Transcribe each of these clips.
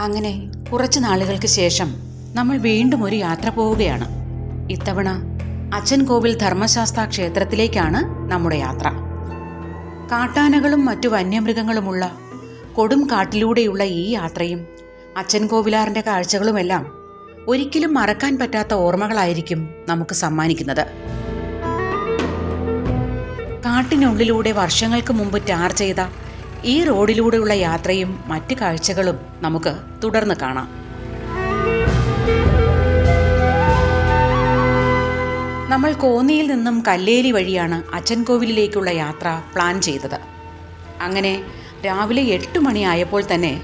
അങ്ങനെ കുറച്ച് നാളുകൾക്ക് ശേഷം നമ്മൾ വീണ്ടും ഒരു യാത്ര പോവുകയാണ്. ഇത്തവണ അച്ഛൻകോവിൽ ധർമ്മശാസ്ത്ര ക്ഷേത്രത്തിലേക്കാണ് നമ്മുടെ യാത്ര. കാട്ടാനകളും മറ്റു വന്യമൃഗങ്ങളുമുള്ള കൊടും കാട്ടിലൂടെയുള്ള ഈ യാത്രയും അച്ഛൻകോവിലാറിന്റെ കാഴ്ചകളുമെല്ലാം ഒരിക്കലും മറക്കാൻ പറ്റാത്ത ഓർമ്മകളായിരിക്കും നമുക്ക് സമ്മാനിക്കുന്നത്. കാട്ടിനുള്ളിലൂടെ വർഷങ്ങൾക്ക് മുമ്പ് ടാർ ചെയ്ത ഈ റോഡിലൂടെയുള്ള യാത്രയും മറ്റ് കാഴ്ചകളും നമുക്ക് തുടർന്ന് കാണാം. നമ്മൾ കോന്നിയിൽ നിന്നും കല്ലേലി വഴിയാണ് അച്ഛൻകോവിലിലേക്കുള്ള യാത്ര പ്ലാൻ ചെയ്തത്. അങ്ങനെ രാവിലെ എട്ട് മണിയായപ്പോൾ തന്നെ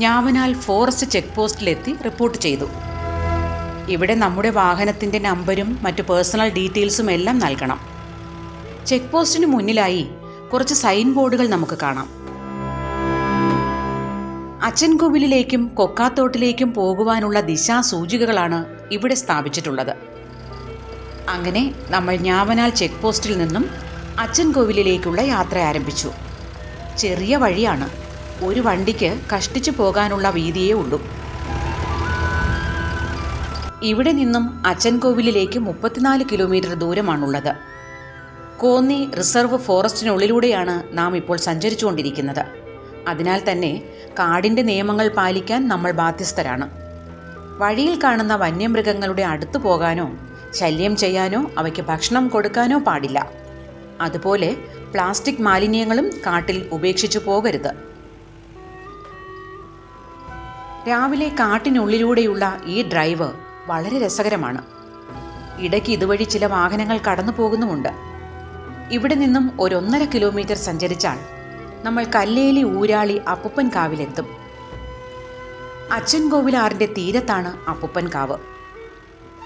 ഞാവനാൽ ഫോറസ്റ്റ് ചെക്ക് പോസ്റ്റിലെത്തി റിപ്പോർട്ട് ചെയ്തു. ഇവിടെ നമ്മുടെ വാഹനത്തിന്റെ നമ്പരും മറ്റു പേഴ്സണൽ ഡീറ്റെയിൽസും എല്ലാം നൽകണം. ചെക്ക് പോസ്റ്റിന് മുന്നിലായി കുറച്ച് സൈൻ ബോർഡുകൾ നമുക്ക് കാണാം. അച്ഛൻകോവിലിലേക്കും കൊക്കാത്തോട്ടിലേക്കും പോകുവാനുള്ള ദിശാസൂചികകളാണ് ഇവിടെ സ്ഥാപിച്ചിട്ടുള്ളത്. അങ്ങനെ നമ്മൾ ഞാവനാൽ ചെക്ക് പോസ്റ്റിൽ നിന്നും അച്ചൻകോവിലേക്കുള്ള യാത്ര ആരംഭിച്ചു. ചെറിയ വഴിയാണ്. ഒരു വണ്ടിക്ക് കഷ്ടിച്ചു പോകാനുള്ള വീതിയേ ഉള്ളൂ. ഇവിടെ നിന്നും അച്ചൻകോവിലേക്ക് മുപ്പത്തിനാല് കിലോമീറ്റർ ദൂരമാണുള്ളത്. കോന്നി റിസർവ് ഫോറസ്റ്റിനുള്ളിലൂടെയാണ് നാം ഇപ്പോൾ സഞ്ചരിച്ചുകൊണ്ടിരിക്കുന്നത്. അതിനാൽ തന്നെ കാടിന്റെ നിയമങ്ങൾ പാലിക്കാൻ നമ്മൾ ബാധ്യസ്ഥരാണ്. വഴിയിൽ കാണുന്ന വന്യമൃഗങ്ങളുടെ അടുത്തു പോകാനോ ശല്യം ചെയ്യാനോ അവയ്ക്ക് ഭക്ഷണം കൊടുക്കാനോ പാടില്ല. അതുപോലെ പ്ലാസ്റ്റിക് മാലിന്യങ്ങളും കാട്ടിൽ ഉപേക്ഷിച്ചു പോകരുത്. രാവിലെ കാട്ടിനുള്ളിലൂടെയുള്ള ഈ ഡ്രൈവ് വളരെ രസകരമാണ്. ഇടയ്ക്ക് ഇതുവഴി ചില വാഹനങ്ങൾ കടന്നു പോകുന്നുമുണ്ട് ഇവിടെ നിന്നും ഒരൊന്നര കിലോമീറ്റർ സഞ്ചരിച്ചാൽ നമ്മൾ കല്ലേലി ഊരാളി അപ്പുപ്പൻ കാവിലെത്തും. അച്ഛൻകോവിലാറിന്റെ തീരത്താണ് അപ്പുപ്പൻ കാവ്.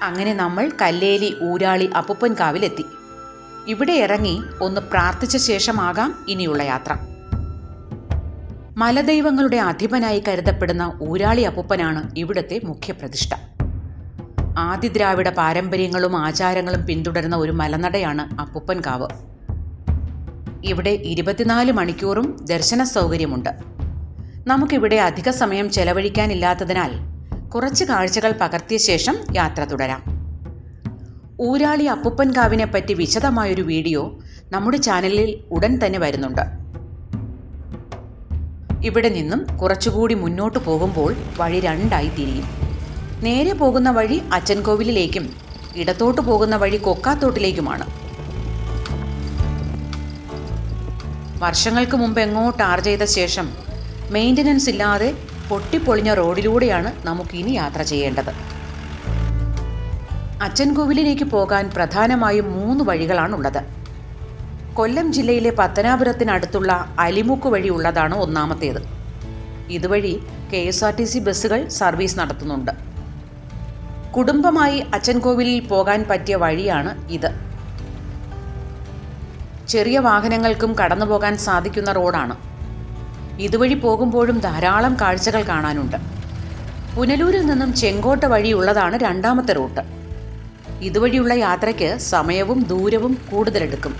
അങ്ങനെ നമ്മൾ കല്ലേലി ഊരാളി അപ്പുപ്പൻ കാവിലെത്തി. ഇവിടെ ഇറങ്ങി ഒന്ന് പ്രാർത്ഥിച്ച ശേഷമാകാം ഇനിയുള്ള യാത്ര. മലദൈവങ്ങളുടെ അധിപനായി കരുതപ്പെടുന്ന ഊരാളി അപ്പുപ്പനാണ് ഇവിടുത്തെ മുഖ്യപ്രതിഷ്ഠ. ആദിദ്രാവിഡ പാരമ്പര്യങ്ങളും ആചാരങ്ങളും പിന്തുടരുന്ന ഒരു മലനടയാണ് അപ്പുപ്പൻ കാവ്. ഇവിടെ ഇരുപത്തിനാല് മണിക്കൂറും ദർശന സൗകര്യമുണ്ട്. നമുക്കിവിടെ അധിക സമയം ചെലവഴിക്കാനില്ലാത്തതിനാൽ കുറച്ച് കാഴ്ചകൾ പകർത്തിയ ശേഷം യാത്ര തുടരാം. ഊരാളി അപ്പുപ്പൻകാവിനെ പറ്റി വിശദമായൊരു വീഡിയോ നമ്മുടെ ചാനലിൽ ഉടൻ തന്നെ വരുന്നുണ്ട്. ഇവിടെ നിന്നും കുറച്ചുകൂടി മുന്നോട്ട് പോകുമ്പോൾ വഴി രണ്ടായി തിരിയും. നേരെ പോകുന്ന വഴി അച്ചൻകോവിലിലേക്കും ഇടത്തോട്ട് പോകുന്ന വഴി കൊക്കാത്തോട്ടിലേക്കുമാണ്. വർഷങ്ങൾക്ക് മുമ്പ് എങ്ങോ ടാർ ചെയ്ത ശേഷം മെയിന്റനൻസ് ഇല്ലാതെ പൊട്ടിപ്പൊളിഞ്ഞ റോഡിലൂടെയാണ് നമുക്കിനി യാത്ര ചെയ്യേണ്ടത്. അച്ചൻകോവിലിലേക്ക് പോകാൻ പ്രധാനമായും മൂന്ന് വഴികളാണുള്ളത്. കൊല്ലം ജില്ലയിലെ പത്തനാപുരത്തിനടുത്തുള്ള അലിമുക്ക് വഴി ഉള്ളതാണ് ഒന്നാമത്തേത്. ഇതുവഴി K S R T C ബസ്സുകൾ സർവീസ് നടത്തുന്നുണ്ട്. കുടുംബമായി അച്ചൻകോവിലിൽ പോകാൻ പറ്റിയ വഴിയാണ് ഇത്. ചെറിയ വാഹനങ്ങൾക്കും കടന്നു പോകാൻ സാധിക്കുന്ന റോഡാണ്. ഇതുവഴി പോകുമ്പോഴും ധാരാളം കാഴ്ചകൾ കാണാനുണ്ട്. പുനലൂരിൽ നിന്നും ചെങ്കോട്ട വഴിയുള്ളതാണ് രണ്ടാമത്തെ റൂട്ട്. ഇതുവഴിയുള്ള യാത്രയ്ക്ക് സമയവും ദൂരവും കൂടുതലെടുക്കും.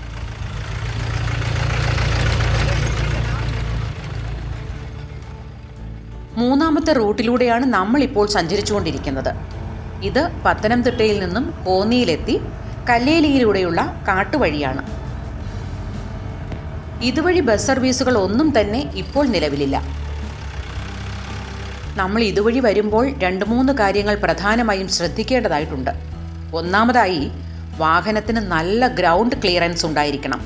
മൂന്നാമത്തെ റൂട്ടിലൂടെയാണ് നമ്മൾ ഇപ്പോൾ സഞ്ചരിച്ചുകൊണ്ടിരിക്കുന്നത്. ഇത് പത്തനംതിട്ടയിൽ നിന്നും കോന്നിയിലെത്തി കല്ലേലിയിലൂടെയുള്ള കാട്ടുവഴിയാണ്. ഇതുവഴി ബസ് സർവീസുകൾ ഒന്നും തന്നെ ഇപ്പോൾ നിലവിലില്ല. നമ്മൾ ഇതുവഴി വരുമ്പോൾ രണ്ട് മൂന്ന് കാര്യങ്ങൾ പ്രധാനമായും ശ്രദ്ധിക്കേണ്ടതായിട്ടുണ്ട്. ഒന്നാമതായി വാഹനത്തിന് നല്ല ഗ്രൗണ്ട് ക്ലിയറൻസ് ഉണ്ടായിരിക്കണം.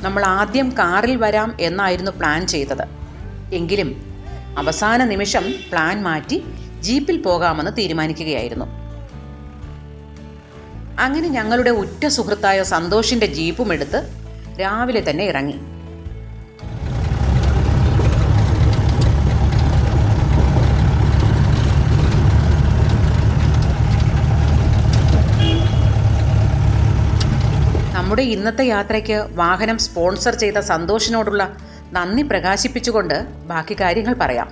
നമ്മൾ ആദ്യം കാറിൽ വരാം എന്നായിരുന്നു പ്ലാൻ ചെയ്തത്. എങ്കിലും അവസാന നിമിഷം പ്ലാൻ മാറ്റി ജീപ്പിൽ പോകാമെന്ന് തീരുമാനിക്കുകയായിരുന്നു. അങ്ങനെ ഞങ്ങളുടെ ഉറ്റ സുഹൃത്തായ സന്തോഷിന്റെ ജീപ്പും എടുത്ത് രാവിലെ തന്നെ ഇറങ്ങി. നമ്മുടെ ഇന്നത്തെ യാത്രയ്ക്ക് വാഹനം സ്പോൺസർ ചെയ്ത സന്തോഷിനോടുള്ള നന്ദി പ്രകാശിപ്പിച്ചുകൊണ്ട് ബാക്കി കാര്യങ്ങൾ പറയാം.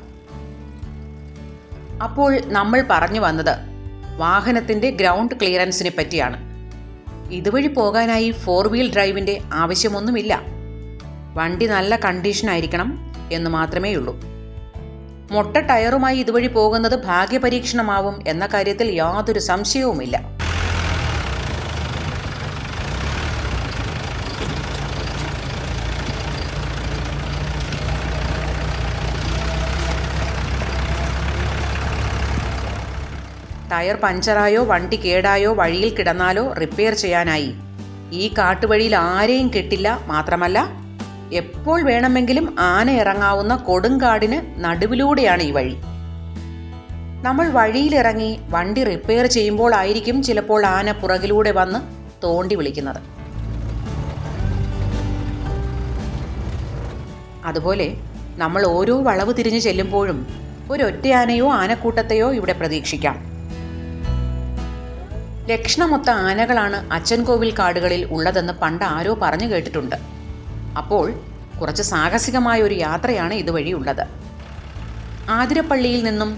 അപ്പോൾ നമ്മൾ പറഞ്ഞു വന്നത് വാഹനത്തിന്റെ ഗ്രൗണ്ട് ക്ലിയറൻസിനെ പറ്റിയാണ്. ഇതുവഴി പോകാനായി ഫോർ വീൽ ഡ്രൈവിന്റെ ആവശ്യമൊന്നുമില്ല. വണ്ടി നല്ല കണ്ടീഷൻ ആയിരിക്കണം എന്ന് മാത്രമേ ഉള്ളൂ. മൊട്ട ടയറുമായി ഇതുവഴി പോകുന്നത് ഭാഗ്യപരീക്ഷണമാവും എന്ന കാര്യത്തിൽ യാതൊരു സംശയവുമില്ല. ടയർ പഞ്ചറായോ വണ്ടി കേടായോ വഴിയിൽ കിടന്നാലോ റിപ്പയർ ചെയ്യാനായി. ഈ കാട്ടുവഴിയിൽ ആരെയും കിട്ടില്ല മാത്രമല്ല എപ്പോൾ വേണമെങ്കിലും ആന ഇറങ്ങാവുന്ന കൊടുങ്കാടിന് നടുവിലൂടെയാണ് ഈ വഴി. നമ്മൾ വഴിയിലിറങ്ങി വണ്ടി റിപ്പയർ ചെയ്യുമ്പോൾ ആയിരിക്കും ചിലപ്പോൾ ആന പുറകിലൂടെ വന്ന് തോണ്ടി വിളിക്കുന്നത്. അതുപോലെ നമ്മൾ ഓരോ വളവ് തിരിഞ്ഞു ചെല്ലുമ്പോഴും ഒരൊറ്റയാനയോ ആനക്കൂട്ടത്തെയോ ഇവിടെ പ്രതീക്ഷിക്കാം. ലക്ഷണമൊത്ത ആനകളാണ് അച്ചൻകോവിൽ കാടുകളിൽ ഉള്ളതെന്ന് പണ്ട് ആരോ പറഞ്ഞു കേട്ടിട്ടുണ്ട്. അപ്പോൾ കുറച്ച് സാഹസികമായ ഒരു യാത്രയാണ് ഇതുവഴി ഉള്ളത് ആതിരപ്പള്ളിയിൽ നിന്നും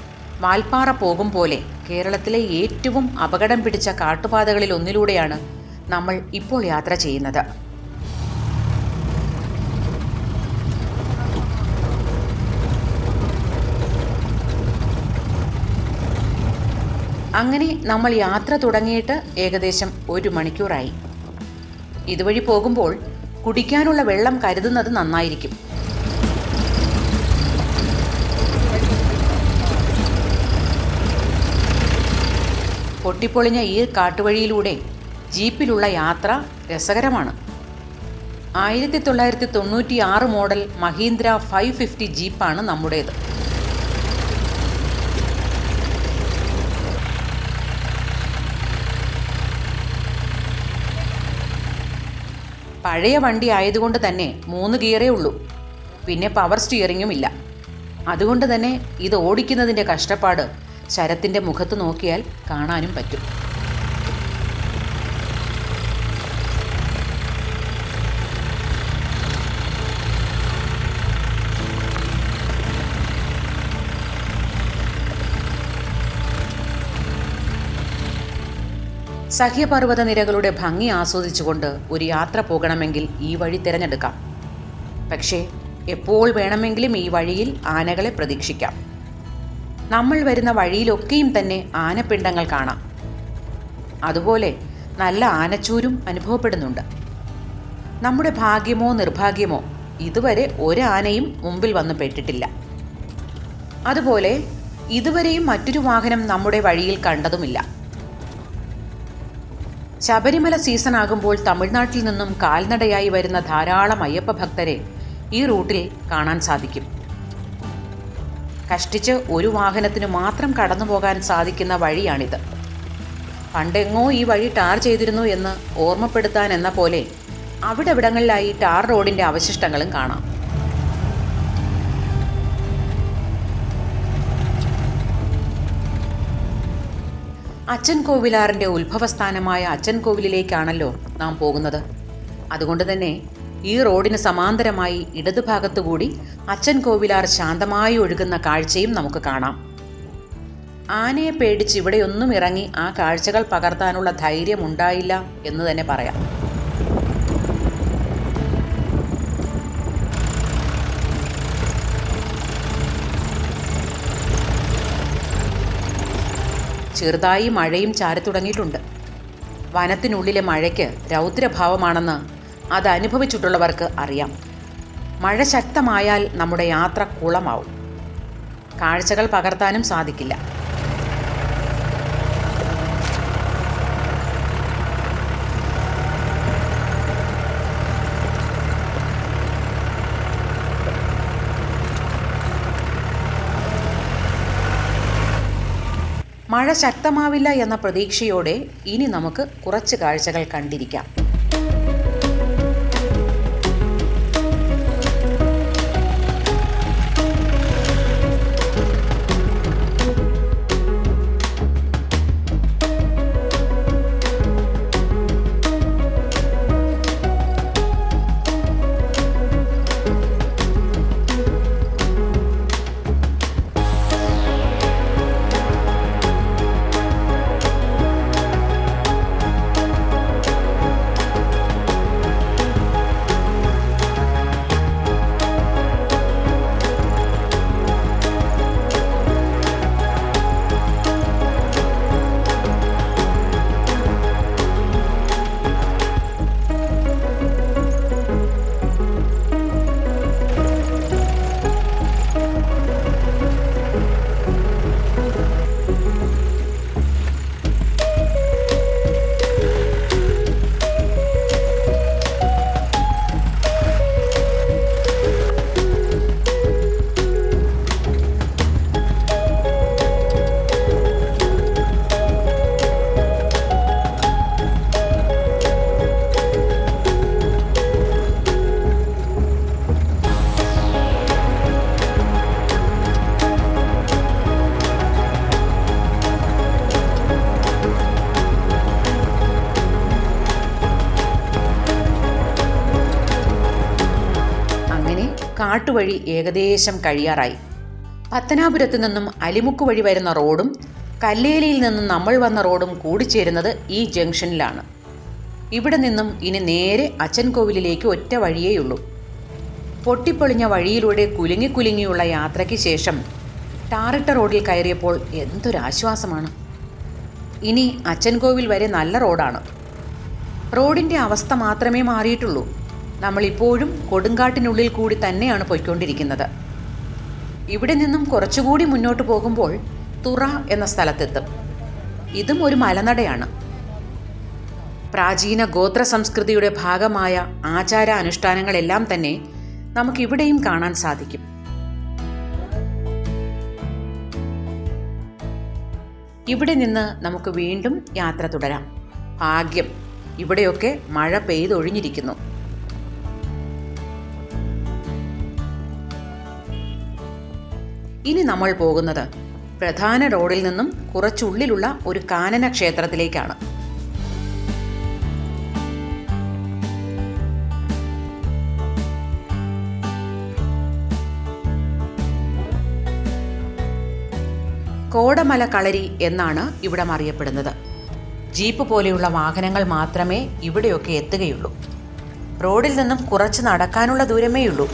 വാൽപ്പാറ പോകും പോലെ കേരളത്തിലെ ഏറ്റവും അപകടം പിടിച്ച കാട്ടുപാതകളിൽ ഒന്നിലൂടെയാണ് നമ്മൾ ഇപ്പോൾ യാത്ര ചെയ്യുന്നത്. അങ്ങനെ നമ്മൾ യാത്ര തുടങ്ങിയിട്ട് ഏകദേശം ഒരു മണിക്കൂറായി. ഇതുവഴി പോകുമ്പോൾ കുടിക്കാനുള്ള വെള്ളം കരുതുന്നത് നന്നായിരിക്കും. പൊട്ടിപ്പൊളിഞ്ഞ ഈ കാട്ടുവഴിയിലൂടെ ജീപ്പിലുള്ള യാത്ര രസകരമാണ്. ആയിരത്തി തൊള്ളായിരത്തി തൊണ്ണൂറ്റി ആറ് മോഡൽ മഹീന്ദ്ര ഫൈവ് ഫിഫ്റ്റി ജീപ്പാണ് നമ്മുടേത്. പഴയ വണ്ടി ആയതുകൊണ്ട് തന്നെ മൂന്ന് ഗിയറേ ഉള്ളൂ. പിന്നെ പവർ സ്റ്റിയറിങ്ങും ഇല്ല. അതുകൊണ്ട് തന്നെ ഇത് ഓടിക്കുന്നതിന്റെ കഷ്ടപ്പാട് ശരത്തിന്റെ മുഖത്ത് നോക്കിയാൽ കാണാനും പറ്റും. സഹ്യപർവത നിരകളുടെ ഭംഗി ആസ്വദിച്ചുകൊണ്ട് ഒരു യാത്ര പോകണമെങ്കിൽ ഈ വഴി തിരഞ്ഞെടുക്കാം. പക്ഷേ എപ്പോൾ വേണമെങ്കിലും ഈ വഴിയിൽ ആനകളെ പ്രതീക്ഷിക്കാം. നമ്മൾ വരുന്ന വഴിയിലൊക്കെയും തന്നെ ആനപ്പിണ്ടങ്ങൾ കാണാം. അതുപോലെ നല്ല ആനച്ചൂരും അനുഭവപ്പെടുന്നുണ്ട്. നമ്മുടെ ഭാഗ്യമോ നിർഭാഗ്യമോ ഇതുവരെ ഒരു ആനയും മുമ്പിൽ വന്നു പെട്ടിട്ടില്ല. അതുപോലെ ഇതുവരെയും മറ്റൊരു വാഹനം നമ്മുടെ വഴിയിൽ കണ്ടതുമില്ല. ശബരിമല സീസൺ ആകുമ്പോൾ തമിഴ്നാട്ടിൽ നിന്നും കാൽനടയായി വരുന്ന ധാരാളം അയ്യപ്പ ഭക്തരെ ഈ റൂട്ടിൽ കാണാൻ സാധിക്കും. കഷ്ടിച്ച് ഒരു വാഹനത്തിന് മാത്രം കടന്നു പോകാൻ സാധിക്കുന്ന വഴിയാണിത്. പണ്ടെങ്ങോ ഈ വഴി ടാർ ചെയ്തിരുന്നു എന്ന് ഓർമ്മപ്പെടുത്താൻ എന്ന പോലെ അവിടെവിടങ്ങളിലായി ടാർ റോഡിന്റെ അവശിഷ്ടങ്ങളും കാണാം. അച്ഛൻ കോവിലാറിന്റെ ഉത്ഭവസ്ഥാനമായ അച്ഛൻ കോവിലിലേക്കാണല്ലോ നാം പോകുന്നത്. അതുകൊണ്ട് തന്നെ ഈ റോഡിന് സമാന്തരമായി ഇടതുഭാഗത്തുകൂടി അച്ഛൻ കോവിലാർ ശാന്തമായി ഒഴുകുന്ന കാഴ്ചയും നമുക്ക് കാണാം. ആനയെ പേടിച്ച് ഇവിടെയൊന്നും ഇറങ്ങി ആ കാഴ്ചകൾ പകർത്താനുള്ള ധൈര്യം ഉണ്ടായില്ല എന്ന് തന്നെ പറയാം. ചെറുതായി മഴയും ചാരി തുടങ്ങിയിട്ടുണ്ട്. വനത്തിനുള്ളിലെ മഴയ്ക്ക് രൗദ്രഭാവമാണെന്ന് അത് അനുഭവിച്ചിട്ടുള്ളവർക്ക് അറിയാം. മഴ ശക്തമായാൽ നമ്മുടെ യാത്ര കുളമാവും. കാഴ്ചകൾ പകർത്താനും സാധിക്കില്ല. മഴ ശക്തമാവില്ല എന്ന പ്രതീക്ഷയോടെ ഇനി നമുക്ക് കുറച്ച് കാഴ്ചകൾ കണ്ടിരിക്കാം. കാട്ടുവഴി ഏകദേശം കഴിയാറായി. പത്തനാപുരത്ത് നിന്നും അലിമുക്ക് വഴി വരുന്ന റോഡും കല്ലേലിയിൽ നിന്നും നമ്മൾ വന്ന റോഡും കൂടിച്ചേരുന്നത് ഈ ജംഗ്ഷനിലാണ്. ഇവിടെ നിന്നും ഇനി നേരെ അച്ഛൻകോവിലേക്ക് ഒറ്റ വഴിയേയുള്ളൂ പൊട്ടിപ്പൊളിഞ്ഞ വഴിയിലൂടെ കുലുങ്ങി കുലുങ്ങിയുള്ള യാത്രയ്ക്ക് ശേഷം ടാറിട്ട റോഡിൽ കയറിയപ്പോൾ എന്തൊരാശ്വാസമാണ് ഇനി അച്ഛൻകോവിൽ വരെ നല്ല റോഡാണ്. റോഡിന്റെ അവസ്ഥ മാത്രമേ മാറിയിട്ടുള്ളൂ. നമ്മളിപ്പോഴും കൊടുങ്കാട്ടിനുള്ളിൽ കൂടി തന്നെയാണ് പോയിക്കൊണ്ടിരിക്കുന്നത്. ഇവിടെ നിന്നും കുറച്ചുകൂടി മുന്നോട്ട് പോകുമ്പോൾ തുറ എന്ന സ്ഥലത്തെത്തും. ഇതും ഒരു മലനടയാണ്. പ്രാചീന ഗോത്ര സംസ്കൃതിയുടെ ഭാഗമായ ആചാര അനുഷ്ഠാനങ്ങളെല്ലാം തന്നെ നമുക്കിവിടെയും കാണാൻ സാധിക്കും. ഇവിടെ നിന്ന് നമുക്ക് വീണ്ടും യാത്ര തുടരാം. ഭാഗ്യം. ഇവിടെയൊക്കെ മഴ പെയ്തൊഴിഞ്ഞിരിക്കുന്നു. ഇനി നമ്മൾ പോകുന്നത് പ്രധാന റോഡിൽ നിന്നും കുറച്ചുള്ളിലുള്ള ഒരു കാനന ക്ഷേത്രത്തിലേക്കാണ്. കോടമല കളരി എന്നാണ് ഇവിടെ അറിയപ്പെടുന്നത്. ജീപ്പ് പോലെയുള്ള വാഹനങ്ങൾ മാത്രമേ ഇവിടെയൊക്കെ എത്തുകയുള്ളൂ. റോഡിൽ നിന്നും കുറച്ച് നടക്കാനുള്ള ദൂരമേയുള്ളൂ.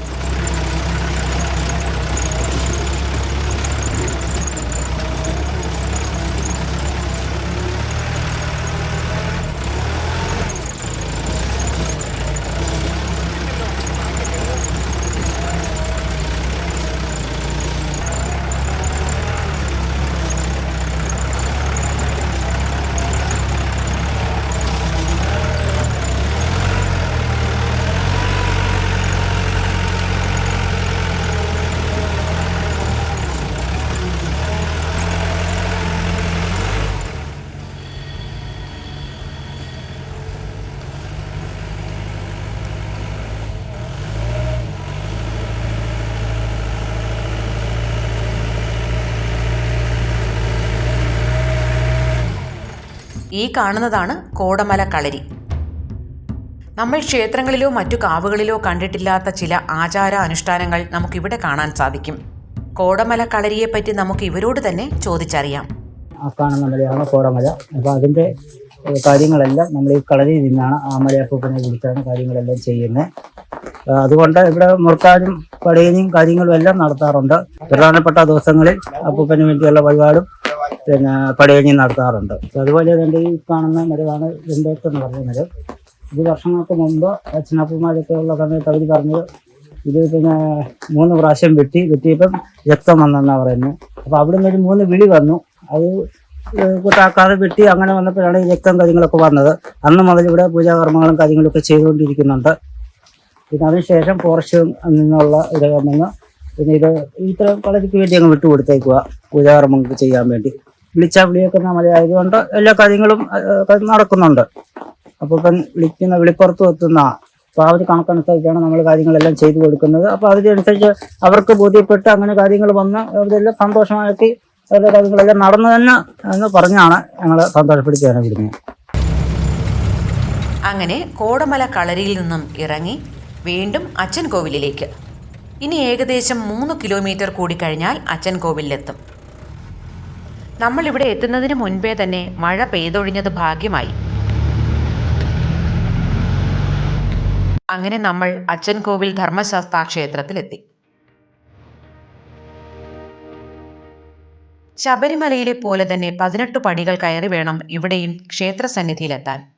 ഈ കാണുന്നതാണ് കോടമല കളരി. നമ്മൾ ക്ഷേത്രങ്ങളിലോ മറ്റു കാവുകളിലോ കണ്ടിട്ടില്ലാത്ത ചില ആചാര അനുഷ്ഠാനങ്ങൾ നമുക്കിവിടെ കാണാൻ സാധിക്കും. കോടമല കളരിയെ പറ്റി നമുക്ക് ഇവരോട് തന്നെ ചോദിച്ചറിയാം. ആ കാണുന്ന മലയാണ് കോടമല. അപ്പോൾ അതിന്റെ കാര്യങ്ങളെല്ലാം നമ്മൾ ഈ കളരി നിന്നാണ് ആ മലയപ്പൂപ്പനെ കുറിച്ചാണ് കാര്യങ്ങളെല്ലാം ചെയ്യുന്നത്. അതുകൊണ്ട് ഇവിടെ മുറുക്കാനും പടയനും കാര്യങ്ങളും എല്ലാം നടത്താറുണ്ട്. പ്രധാനപ്പെട്ട ദിവസങ്ങളിൽ അപ്പൂപ്പന് വേണ്ടിയുള്ള വഴിപാടും പിന്നെ പടയങ്ങി നടത്താറുണ്ട്. അതുപോലെ തന്നെ ഈ കാണുന്ന മരമാണ് വെണ്ടേത്ത് എന്ന് മരം. ഇത് വർഷങ്ങൾക്ക് മുമ്പ് അച്ഛനപ്പന്മാരൊക്കെ ഉള്ള സമയത്ത് അവർ പറഞ്ഞത് ഇത് പിന്നെ മൂന്ന് പ്രാവശ്യം വെട്ടി വെട്ടിയപ്പം രക്തം വന്നെന്നാണ് പറയുന്നത്. അപ്പോൾ അവിടെ നിന്ന് ഒരു മൂന്ന് വിളി വന്നു. അത് കൂട്ടാക്കാതെ വെട്ടി അങ്ങനെ വന്നപ്പോഴാണ് ഈ രക്തം കാര്യങ്ങളൊക്കെ വന്നത്. അന്ന് മുതൽ ഇവിടെ പൂജാകർമ്മങ്ങളും കാര്യങ്ങളൊക്കെ ചെയ്തുകൊണ്ടിരിക്കുന്നുണ്ട്. പിന്നെ അതിനുശേഷം ഫോറസ്റ്റ് നിന്നുള്ള ഇടകം വന്ന് പിന്നെ ഇത് ഇത്തരം കളരിക്ക് വേണ്ടി അങ്ങ് വിട്ടുകൊടുത്തേക്കുക പൂജാകർമ്മങ്ങൾക്ക് ചെയ്യാൻ വേണ്ടി. വിളിച്ച വിളിയൊക്കെ മലയായതുകൊണ്ട് എല്ലാ കാര്യങ്ങളും നടക്കുന്നുണ്ട്. അപ്പോൾ ഇപ്പം വിളിക്കുന്ന വിളിപ്പുറത്ത് എത്തുന്ന അപ്പോൾ ആ കണക്കനുസരിച്ചാണ് നമ്മൾ കാര്യങ്ങളെല്ലാം ചെയ്തു കൊടുക്കുന്നത്. അപ്പോൾ അതിനനുസരിച്ച് അവർക്ക് ബോധ്യപ്പെട്ട് അങ്ങനെ കാര്യങ്ങൾ വന്ന് അവരെല്ലാം സന്തോഷമാക്കി അവരുടെ കാര്യങ്ങളെല്ലാം നടന്നു തന്നെ എന്ന് പറഞ്ഞാണ് ഞങ്ങൾ സന്തോഷപ്പെടുത്തിയാണ് വിടുന്നത്. അങ്ങനെ കോടമല കളരിയിൽ നിന്നും ഇറങ്ങി വീണ്ടും അച്ഛൻ കോവിലിലേക്ക്. ഇനി ഏകദേശം മൂന്ന് കിലോമീറ്റർ കൂടി കഴിഞ്ഞാൽ അച്ഛൻ കോവിലിലെത്തും നമ്മളിവിടെ എത്തുന്നതിന് മുൻപേ തന്നെ മഴ പെയ്തൊഴിഞ്ഞത് ഭാഗ്യമായി. അങ്ങനെ നമ്മൾ അച്ഛൻ കോവിൽ ധർമ്മശാസ്ത്ര ക്ഷേത്രത്തിലെത്തി ശബരിമലയിലെ പോലെ തന്നെ പതിനെട്ട് പടികൾ കയറി വേണം ഇവിടെയും ക്ഷേത്രസന്നിധിയിലെത്താൻ.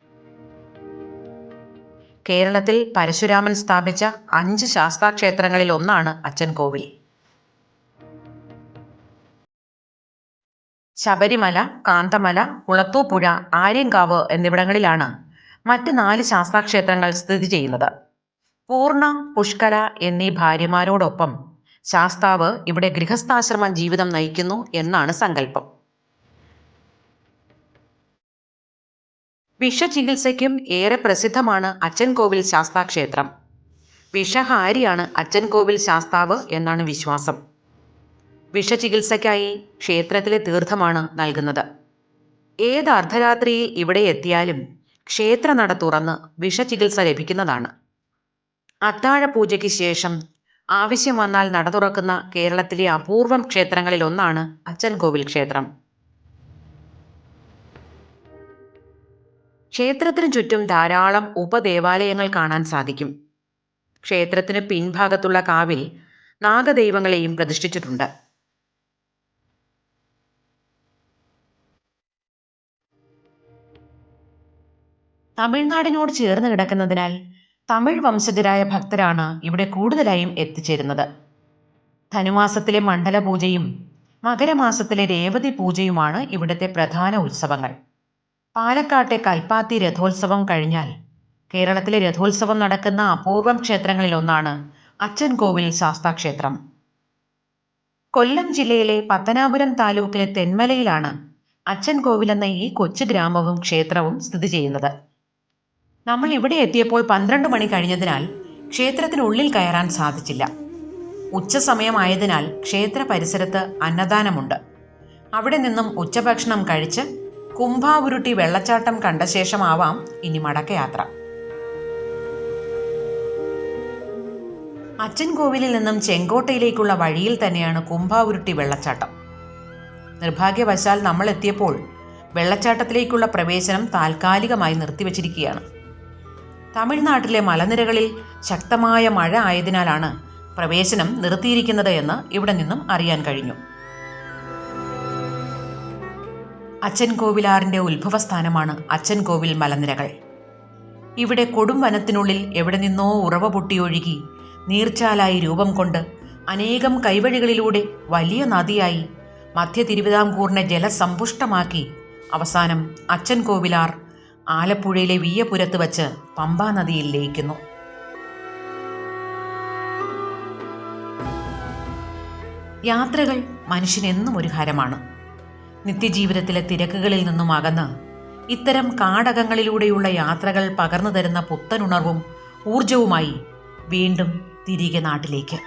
കേരളത്തിൽ പരശുരാമൻ സ്ഥാപിച്ച അഞ്ച് ശാസ്താക്ഷേത്രങ്ങളിൽ ഒന്നാണ് അച്ചൻകോവിൽ ശബരിമല കാന്തമല കുളത്തൂപ്പുഴ ആര്യങ്കാവ് എന്നിവിടങ്ങളിലാണ് മറ്റ് നാല് ശാസ്താക്ഷേത്രങ്ങൾ സ്ഥിതി ചെയ്യുന്നത്. പൂർണ പുഷ്കര എന്നീ ഭാര്യമാരോടൊപ്പം ശാസ്താവ് ഇവിടെ ഗൃഹസ്ഥാശ്രമ ജീവിതം നയിക്കുന്നു എന്നാണ് സങ്കല്പം. വിഷചികിത്സയ്ക്കും ഏറെ പ്രസിദ്ധമാണ് അച്ചൻകോവിൽ ശാസ്താക്ഷേത്രം. വിഷഹാരിയാണ് അച്ചൻകോവിൽ ശാസ്താവ് എന്നാണ് വിശ്വാസം. വിഷചികിത്സയ്ക്കായി ക്ഷേത്രത്തിലെ തീർത്ഥമാണ് നൽകുന്നത്. ഏത് അർദ്ധരാത്രിയിൽ ഇവിടെ എത്തിയാലും ക്ഷേത്രനട തുറന്ന് വിഷചികിത്സ ലഭിക്കുന്നതാണ്. അത്താഴ പൂജയ്ക്ക് ശേഷം ആവശ്യം വന്നാൽ നട തുറക്കുന്ന കേരളത്തിലെ അപൂർവം ക്ഷേത്രങ്ങളിൽ ഒന്നാണ് അച്ചൻകോവിൽ ക്ഷേത്രം. ക്ഷേത്രത്തിനു ചുറ്റും ധാരാളം ഉപദേവാലയങ്ങൾ കാണാൻ സാധിക്കും. ക്ഷേത്രത്തിന് പിൻഭാഗത്തുള്ള കാവിൽ നാഗദൈവങ്ങളെയും പ്രതിഷ്ഠിച്ചിട്ടുണ്ട്. തമിഴ്നാടിനോട് ചേർന്ന് കിടക്കുന്നതിനാൽ തമിഴ് വംശജരായ ഭക്തരാണ് ഇവിടെ കൂടുതലായും എത്തിച്ചേരുന്നത്. ധനുമാസത്തിലെ മണ്ഡല പൂജയും മകരമാസത്തിലെ രേവതി പൂജയുമാണ് ഇവിടുത്തെ പ്രധാന ഉത്സവങ്ങൾ. പാലക്കാട്ടെ കൽപ്പാത്തി രഥോത്സവം കഴിഞ്ഞാൽ കേരളത്തിലെ രഥോത്സവം നടക്കുന്ന അപൂർവം ക്ഷേത്രങ്ങളിൽ ഒന്നാണ് അച്ചൻകോവിൽ ശാസ്താക്ഷേത്രം. കൊല്ലം ജില്ലയിലെ പത്തനാപുരം താലൂക്കിലെ തെന്മലയിലാണ് അച്ചൻകോവിൽ എന്ന ഈ കൊച്ചു ഗ്രാമവും ക്ഷേത്രവും സ്ഥിതി ചെയ്യുന്നത്. നമ്മൾ ഇവിടെ എത്തിയപ്പോൾ പന്ത്രണ്ട് മണി കഴിഞ്ഞതിനാൽ ക്ഷേത്രത്തിനുള്ളിൽ കയറാൻ സാധിച്ചില്ല. ഉച്ച സമയമായതിനാൽ ക്ഷേത്ര പരിസരത്ത് അന്നദാനമുണ്ട്. അവിടെ നിന്നും ഉച്ചഭക്ഷണം കഴിച്ച് കുംഭാവുരുട്ടി വെള്ളച്ചാട്ടം കണ്ട ശേഷമാവാം ഇനി മടക്കയാത്ര. അച്ഛൻ കോവിലിൽ നിന്നും ചെങ്കോട്ടയിലേക്കുള്ള വഴിയിൽ തന്നെയാണ് കുംഭാവുരുട്ടി വെള്ളച്ചാട്ടം. നിർഭാഗ്യവശാൽ നമ്മൾ എത്തിയപ്പോൾ വെള്ളച്ചാട്ടത്തിലേക്കുള്ള പ്രവേശനം താൽക്കാലികമായി നിർത്തിവച്ചിരിക്കുകയാണ്. തമിഴ്നാട്ടിലെ മലനിരകളിൽ ശക്തമായ മഴ ആയതിനാലാണ് പ്രവേശനം നിർത്തിയിരിക്കുന്നത് എന്ന് ഇവിടെ നിന്നും അറിയാൻ കഴിഞ്ഞു. അച്ഛൻ കോവിലാറിന്റെ ഉത്ഭവസ്ഥാനമാണ് അച്ഛൻ കോവിൽ മലനിരകൾ. ഇവിടെ കൊടും വനത്തിനുള്ളിൽ എവിടെ നിന്നോ ഉറവ പൊട്ടിയൊഴുകി നീർച്ചാലായി രൂപം കൊണ്ട് അനേകം കൈവഴികളിലൂടെ വലിയ നദിയായി മധ്യ തിരുവിതാംകൂറിനെ ജലസമ്പുഷ്ടമാക്കി അവസാനം അച്ഛൻ കോവിലാർ ആലപ്പുഴയിലെ വീയപുരത്ത് വച്ച് പമ്പാ നദിയിൽ ലയിക്കുന്നു. യാത്രകൾ മനുഷ്യനെന്നും ഒരു ഹരമാണ്. നിത്യജീവിതത്തിലെ തിരക്കുകളിൽ നിന്നും അകന്ന് ഇത്തരം കാടകങ്ങളിലൂടെയുള്ള യാത്രകൾ പകർന്നു തരുന്ന പുത്തനുണർവും ഊർജവുമായി വീണ്ടും തിരികെ നാട്ടിലേക്ക്.